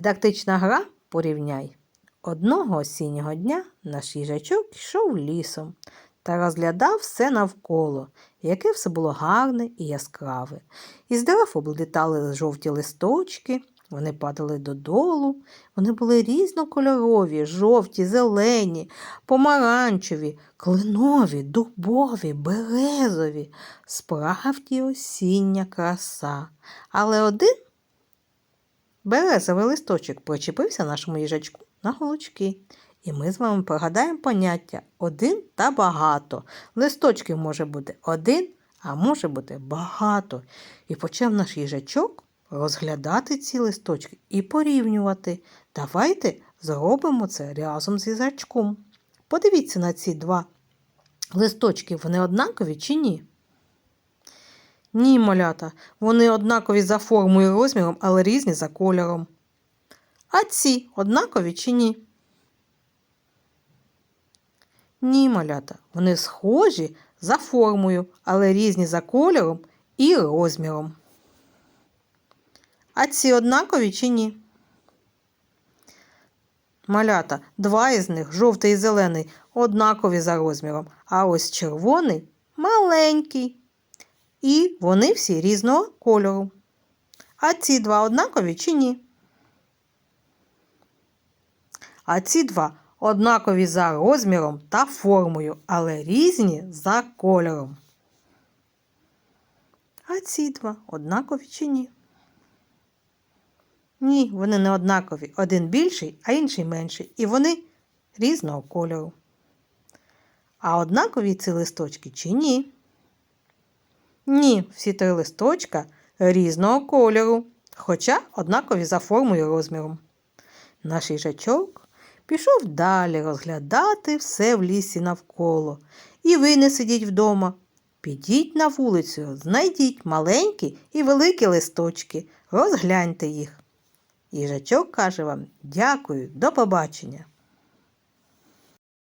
Дидактична гра порівняй. Одного осіннього дня наш їжачок йшов лісом та розглядав все навколо, яке все було гарне і яскраве. Із дерев облітали жовті листочки, вони падали додолу, вони були різнокольорові, жовті, зелені, помаранчеві, клинові, дубові, березові. Справді осіння краса. Але один березовий листочок причепився нашому їжачку на голочки. І ми з вами пригадаємо поняття один та багато. Листочків може бути один, а може бути багато. І почав наш їжачок розглядати ці листочки і порівнювати. Давайте зробимо це разом з їжачком. Подивіться на ці два листочки, вони однакові чи ні? Ні, малята, вони однакові за формою і розміром, але різні за кольором. А ці однакові чи ні? Ні, малята, вони схожі за формою, але різні за кольором і розміром. А ці однакові чи ні? Малята, два із них, жовтий і зелений, однакові за розміром, а ось червоний маленький. І вони всі різного кольору. А ці два однакові чи ні? А ці два однакові за розміром та формою, але різні за кольором. А ці два однакові чи ні? Ні, вони не однакові. Один більший, а інший менший. І вони різного кольору. А однакові ці листочки чи ні? Ні, всі три листочка різного кольору, хоча однакові за формою і розміром. Наш їжачок пішов далі розглядати все в лісі навколо. І ви не сидіть вдома. Підіть на вулицю, знайдіть маленькі і великі листочки, розгляньте їх. Їжачок каже вам дякую, до побачення.